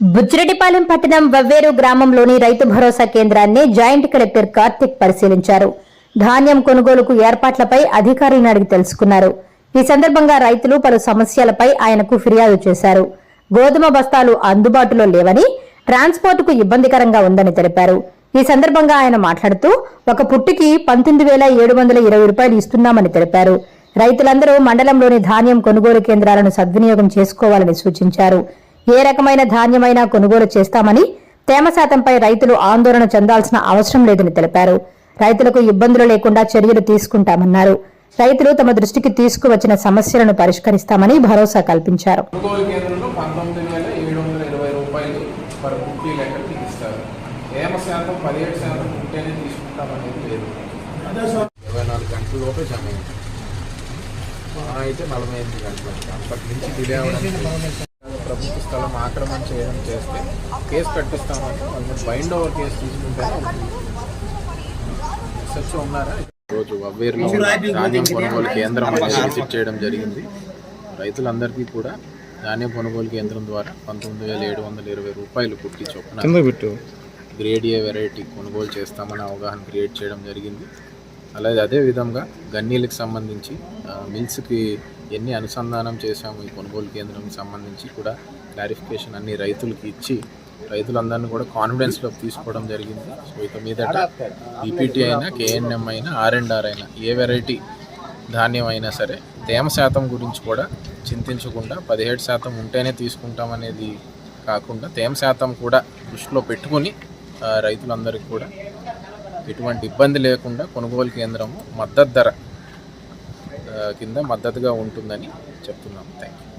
బుచ్చిరెడ్డిపాలెం పట్టణం వవ్వేరు గ్రామంలోని రైతు భరోసా కేంద్రాన్ని జాయింట్ కలెక్టర్ కార్తిక్ పరిశీలించారు. ధాన్యం కొనుగోలుకు ఏర్పాట్లపై అధికారులను అడిగి తెలుసుకున్నారు. ఈ సందర్భంగా రైతులు పలు సమస్యలపై ఆయనకు ఫిర్యాదు చేశారు. గోధుమ బస్తాలు అందుబాటులో లేవని ట్రాన్స్పోర్టుకు ఇబ్బందికరంగా ఉందని తెలిపారు. ఈ సందర్భంగా ఆయన మాట్లాడుతూ ఒక పుట్టికి పంతొమ్మిది వేల ఏడు వందల ఇరవై రూపాయలు ఇస్తున్నామని తెలిపారు. రైతులందరూ మండలంలోని ధాన్యం కొనుగోలు కేంద్రాలను సద్వినియోగం చేసుకోవాలని సూచించారు. ఏ రకమైన ధాన్యమైనా కొనుగోలు చేస్తామని తేమ శాతంపై రైతులు ఆందోళన చెందాల్సిన అవసరం లేదని తెలిపారు. రైతులకు ఇబ్బందులు లేకుండా చర్యలు తీసుకుంటామన్నారు. రైతులు తమ దృష్టికి తీసుకువచ్చిన సమస్యలను పరిష్కరిస్తామని భరోసా కల్పించారు. అయితే నలభై ఎనిమిది గంటలు. అప్పటి నుంచి డిలే అవ్వడం ప్రభుత్వ స్థలం ఆక్రమణ చేయడం చేస్తే కేసు కట్టిస్తామని బైండ్ ఓవర్ కేసు తీసుకుంటే ఉన్నారా? రోజు వవ్వేరులో ధాన్యం కొనుగోలు కేంద్రం అనేది విజిట్ చేయడం జరిగింది. రైతులందరికీ కూడా ధాన్యం కొనుగోలు కేంద్రం ద్వారా పంతొమ్మిది వేల ఏడు వందల ఇరవై రూపాయలు పుట్టి చొప్పున గ్రేడ్ ఏ వెరైటీ కొనుగోలు చేస్తామని అవగాహన క్రియేట్ చేయడం జరిగింది. అలాగే అదే విధంగా గన్నీలకు సంబంధించి మిల్స్కి ఎన్ని అనుసంధానం చేశాము ఈ కొనుగోలు కేంద్రంకి సంబంధించి కూడా క్లారిఫికేషన్ అన్ని రైతులకి ఇచ్చి రైతులందరినీ కూడా కాన్ఫిడెన్స్లోకి తీసుకోవడం జరిగింది. సో ఇక మీదట బీపీటీ అయినా కేఎన్ఎం అయినా ఆర్ అండ్ ఆర్ అయినా ఏ వెరైటీ ధాన్యం అయినా సరే తేమ శాతం గురించి కూడా చింతించకుండా పదిహేడు శాతం ఉంటేనే తీసుకుంటామనేది కాకుండా తేమ శాతం కూడా దృష్టిలో పెట్టుకుని రైతులందరికీ కూడా ఎటువంటి ఇబ్బంది లేకుండా కొనుగోలు కేంద్రము మద్దతు ధర కింద మద్దతుగా ఉంటుందని చెప్తున్నాము. Thank you